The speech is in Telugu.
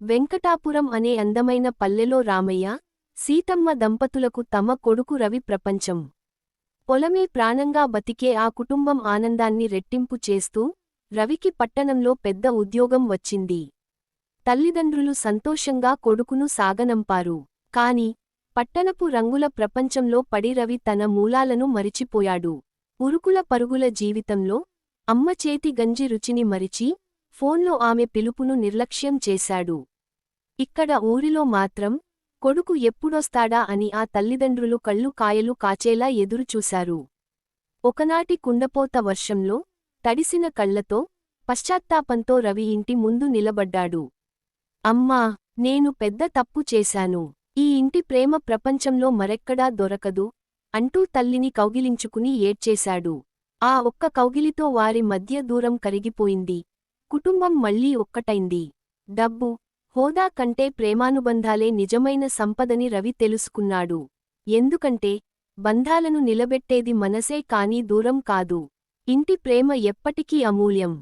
వెంకటాపురం అనే అందమైన పల్లెలో రామయ్య సీతమ్మ దంపతులకు తమ కొడుకు రవి ప్రపంచం. పొలమే ప్రాణంగా బతికే ఆ కుటుంబం ఆనందాన్ని రెట్టింపు చేస్తూ రవికి పట్టణంలో పెద్ద ఉద్యోగం వచ్చింది. తల్లిదండ్రులు సంతోషంగా కొడుకును సాగనంపారు. కాని పట్టణపు రంగుల ప్రపంచంలో పడి రవి తన మూలాలను మరిచిపోయాడు. ఉరుకుల పరుగుల జీవితంలో అమ్మ చేతి గంజి రుచిని మరిచి ఫోన్లో ఆమె పిలుపును నిర్లక్ష్యం చేశాడు. ఇక్కడ ఊరిలో మాత్రం కొడుకు ఎప్పుడొస్తాడా అని ఆ తల్లిదండ్రులు కళ్ళు కాయలు కాచేలా ఎదురుచూశారు ఒకనాటి కుండపోత వర్షంలో తడిసిన కళ్ళతో పశ్చాత్తాపంతో రవి ఇంటి ముందు నిలబడ్డాడు. అమ్మా నేను పెద్ద తప్పు చేశాను. ఈ ఇంటి ప్రేమ ప్రపంచంలో మరెక్కడా దొరకదు అంటూ తల్లిని కౌగిలించుకుని ఏడ్చేశాడు. ఆ ఒక్క కౌగిలితో వారి మధ్య దూరం కరిగిపోయింది. కుటుంబం మళ్ళీ ఒక్కటైంది. డబ్బు హోదా కంటే ప్రేమానుబంధాలే నిజమైన సంపదని రవి తెలుసుకున్నాడు. ఎందుకంటే బంధాలను నిలబెట్టేది మనసే కాని దూరం కాదు. ఇంటి ప్రేమ ఎప్పటికీ అమూల్యం.